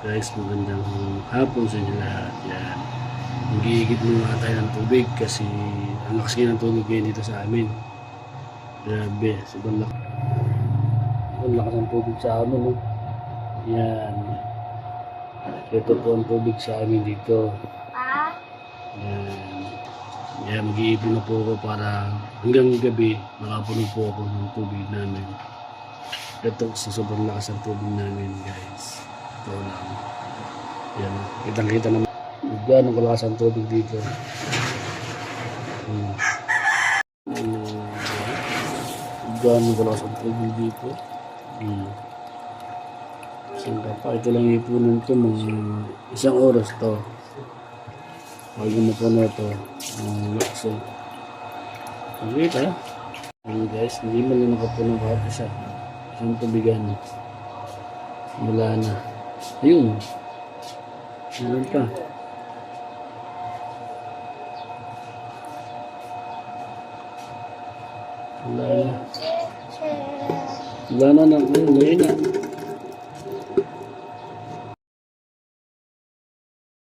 Guys, magandang hapon sa inyo lahat. Yan. Nagigit muna tayo ng tubig kasi ang lakas ng tubig ngayon dito sa amin. Grabe, sobrang lakas. Sobrang lakas ng tubig sa amin. No? Yan. Ito po ang tubig sa amin dito. Yan. Yan, mag-iipon na po ako para hanggang gabi makapuno po ako ng tubig namin. Ito sa sobrang lakas ng tubig namin guys. Ito lang. Yan. Kitang-kita naman. Gano'ng kalakas ang tubig dito. Ano, Gano'ng kalakas ang tubig dito. Hmm. Saan ka pa? Ito lang ipunan ko mga isang oras to. Bago mapuno ito. Ang lakas eh. Nakita? Ayun guys, hindi man lang nakapuno kahit isa. Isang tubigan. Wala na. Ayun. Meron pa. Wala na. Wala na na. Ayun, ayun na.